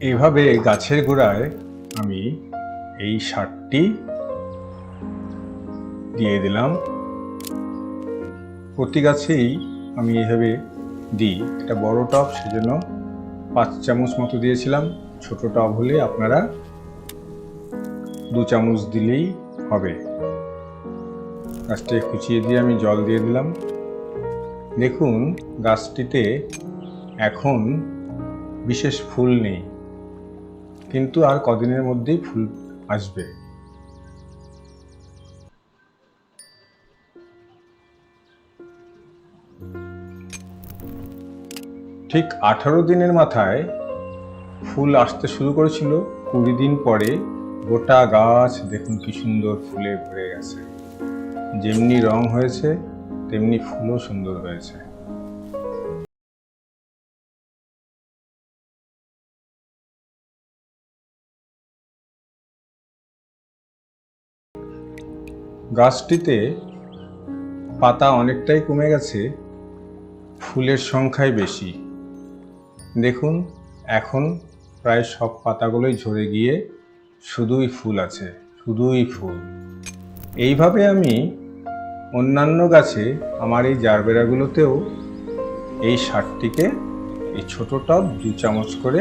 এইভাবে গাছের গোড়ায় আমি এই সারটি দিয়ে দিলাম। প্রতি গাছেই আমি এইভাবে দিই। এটা বড় টব, সেজন্য পাঁচ চামচ মতো দিয়েছিলাম। ছোট টব হলে আপনারা দু চামচ দিলেই হবে। গাছটাকে খুঁচিয়ে দিয়ে আমি জল দিয়ে দিলাম। দেখুন, গাছটিতে এখন বিশেষ ফুল নেই। কিন্তু আর কদিনের মধ্যেই ফুল আসবে। ঠিক আঠারো দিনের মাথায় ফুল আসতে শুরু করেছিল। কুড়ি দিন পরে গোটা গাছ দেখুন কি সুন্দর ফুলে ভরে গেছে। যেমনি রং হয়েছে, তেমনি ফুলও সুন্দর হয়েছে। গাছটিতে পাতা অনেকটাই কমে গেছে, ফুলের সংখ্যাই বেশি। দেখুন, এখন প্রায় সব পাতাগুলোই ঝরে গিয়ে শুধুই ফুল আছে, শুধুই ফুল। এইভাবে আমি অন্যান্য গাছে আমার এই জারবেরাগুলোতেও এই সারটিকে, এই ছোটো টব দু চামচ করে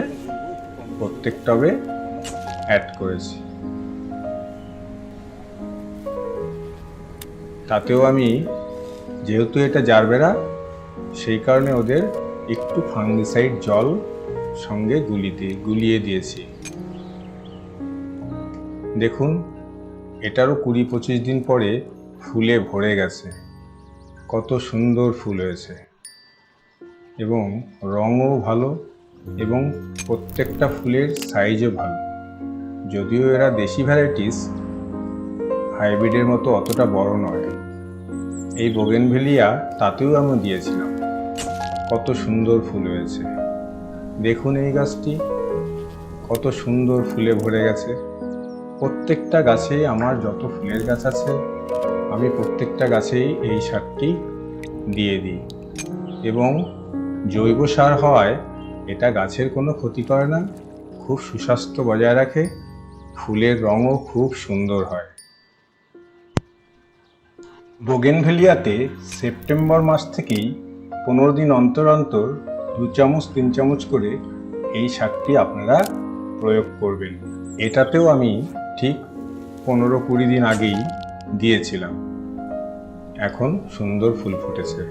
প্রত্যেক টবে অ্যাড করেছি। তাতেও আমি, যেহেতু এটা জারবেরা, সেই কারণে ওদের একটু ফাঙ্গিসাইড জল সঙ্গে গুলি দিয়ে, গুলিয়ে দিয়েছি। দেখুন, এটারও কুড়ি পঁচিশ দিন পরে ফুলে ভরে গেছে। কত সুন্দর ফুল হয়েছে। এবং রঙও ভালো এবং প্রত্যেকটা ফুলের সাইজও ভালো। যদিও এরা দেশি ভ্যারাইটিস হাইব্রিডের মতো অতটা বড় নয়। এই বোগেনভেলিয়া তাতেও আমি দিয়েছিলাম। কত সুন্দর ফুল হয়েছে। দেখুন এই গাছটি। কত সুন্দর ফুলে ভরে গেছে। প্রত্যেকটা গাছেই আমার যত ফুলের গাছ আছে, আমি প্রত্যেকটা গাছেই এই সারটি দিয়ে দিই। এবং জৈব সার হওয়ায় এটা গাছের কোনো ক্ষতি করে না, খুব সুস্বাস্থ্য বজায় রাখে, ফুলের রঙও খুব সুন্দর হয়। বোগেনভেলিয়াতে সেপ্টেম্বর মাস থেকেই পনেরো দিন অন্তর অন্তর দু চামচ, তিন চামচ করে এই সারটি আপনারা প্রয়োগ করবেন। এটাতেও আমি ঠিক পনেরো কুড়ি দিন আগেই দিয়েছিলাম। এখন সুন্দর ফুল ফুটেছে।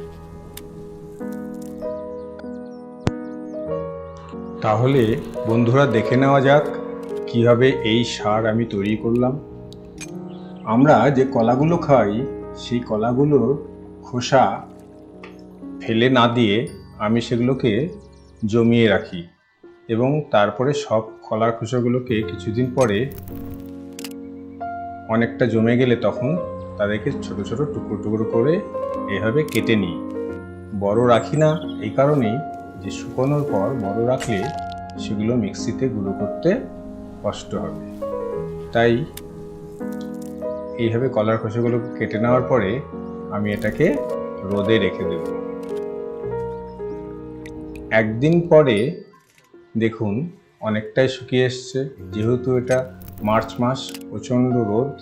তাহলে বন্ধুরা দেখে নেওয়া যাক, কীভাবে এই সার আমি তৈরি করলাম। আমরা যে কলাগুলো খাই সেই কলাগুলোর খোসা ফেলে না দিয়ে আমি সেগুলোকে জমিয়ে রাখি এবং তারপরে সব কলার খোসাগুলোকে কিছুদিন পরে অনেকটা জমে গেলে তখন তাদেরকে ছোট ছোট টুকরো টুকরো করে এভাবে কেটে নিই। বড় রাখি না, এই কারণেই যে শুকোনোর পর বড় রাখলে সেগুলো মিক্সিতে গুঁড়ো করতে কষ্ট হবে। তাই এইভাবে কলার খোসাগুলো কেটে নেওয়ার পরে আমি এটাকে রোদে রেখে দেব। একদিন পরে দেখুন অনেকটাই শুকিয়ে এসছে। যেহেতু এটা মার্চ মাস, প্রচণ্ড রোদ,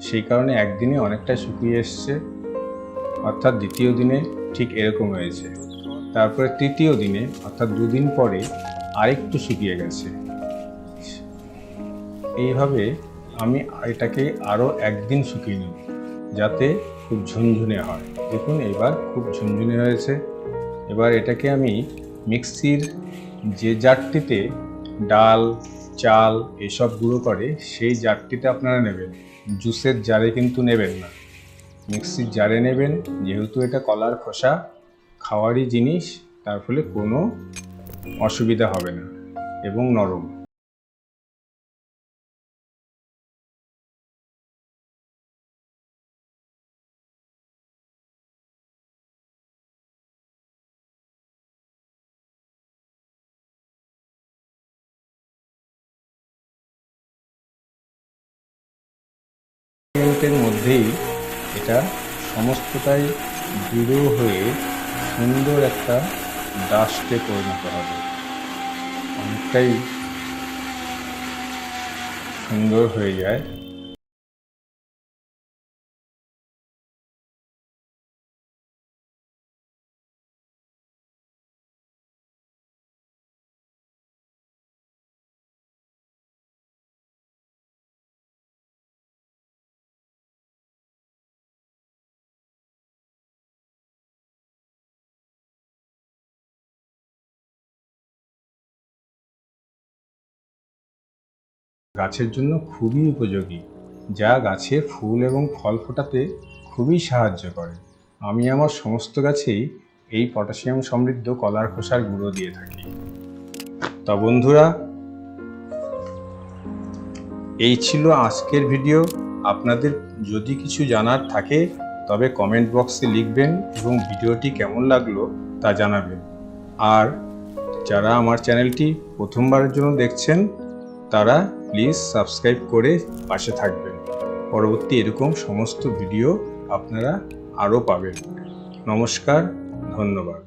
সেই কারণে একদিনে অনেকটাই শুকিয়ে এসছে। অর্থাৎ দ্বিতীয় দিনে ঠিক এরকম হয়েছে। তারপরে তৃতীয় দিনে, অর্থাৎ দুদিন পরে, আরেকটু শুকিয়ে গেছে। এইভাবে আমি এটাকে আরও একদিন শুকিয়ে নেব, যাতে খুব ঝুনঝুনে হয়। দেখুন এবার খুব ঝুনঝুনে হয়েছে। এবার এটাকে আমি মিক্সির যে জারটিতে ডাল, চাল এসব গুঁড়ো করে, সেই জারটিতে আপনারা নেবেন। জুসের জারে কিন্তু নেবেন না। মিক্সির জারে নেবেন, যেহেতু এটা কলার খোসা, খাওয়ারই জিনিস, তার ফলে কোনো অসুবিধা হবে না এবং নরম। মিনিটের মধ্যেই এটা সমস্তটাই দৃঢ় হয়ে সুন্দর একটা ডাস্টে পরিণত হবে। অনেকটাই সুন্দর হয়ে যায়। গাছের জন্য খুবই উপযোগী। যা গাছে ফুল এবং ফল ফোটাতে খুবই সাহায্য করে। আমি আমার সমস্ত গাছেই এই পটাশিয়াম সমৃদ্ধ কলার খোসার গুঁড়ো দিয়ে থাকি। তা বন্ধুরা, এই ছিল আজকের ভিডিও। আপনাদের যদি কিছু জানার থাকে, তবে কমেন্ট বক্সে লিখবেন এবং ভিডিওটি কেমন লাগল তা জানাবেন। আর যারা আমার চ্যানেলটি প্রথমবারের জন্য দেখছেন তারা প্লিজ সাবস্ক্রাইব করে পাশে থাকবেন। পরবর্তী এরকম সমস্ত ভিডিও আপনারা আরও পাবেন। নমস্কার, ধন্যবাদ।